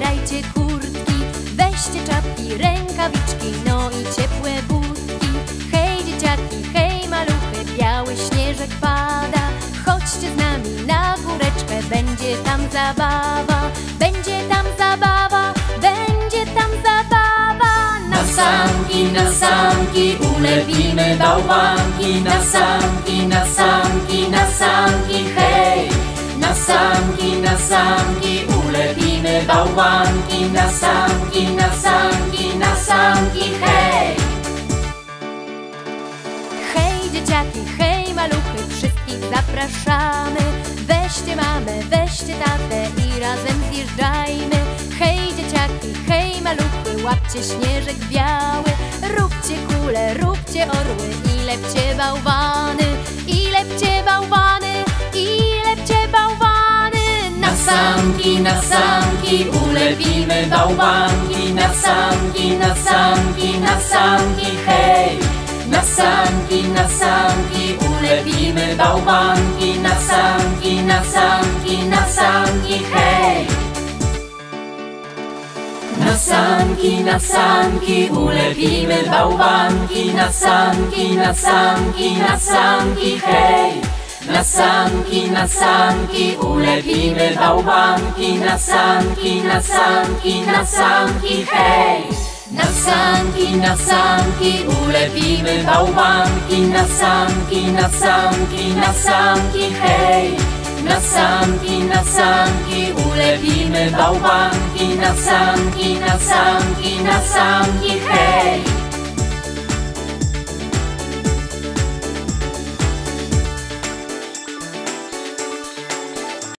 Ubierajcie kurtki, weźcie czapki, rękawiczki, no i ciepłe budki. Hej dzieciaki, hej maluchy, biały śnieżek pada. Chodźcie z nami na góreczkę, będzie tam zabawa. Będzie tam zabawa, będzie tam zabawa. Na sanki, na sanki, ulepimy bałwanki. Na sanki, na sanki, na sanki, hej! Na sanki, na sanki, bałwanki Na sanki, na sanki, na sanki, hej Hej dzieciaki, hej maluchy, wszystkich zapraszamy. Weźcie mamę, weźcie tatę i razem zjeżdżajmy. Hej dzieciaki, hej maluchy, łapcie śnieżek biały. Róbcie kule, róbcie orły i lepcie bałwany. Sanki, na sanki ulepimy bałwanki. Na sanki, na sanki, na sanki, hej! Na sanki, na sanki ulepimy bałwanki. Na sanki, na sanki, na sanki, hej! Na sanki, na sanki ulepimy bałwanki. Na sanki, na sanki, na sanki, hej Na sanki, na sanki ulepimy bałwanki. Na sanki, na sanki, na sanki, hej! Na sanki, na sanki ulepimy bałwanki. Na sanki, na sanki, na sanki, hej! Na sanki, na sanki ulepimy bałwanki. Na sanki, na sanki, na sanki, hej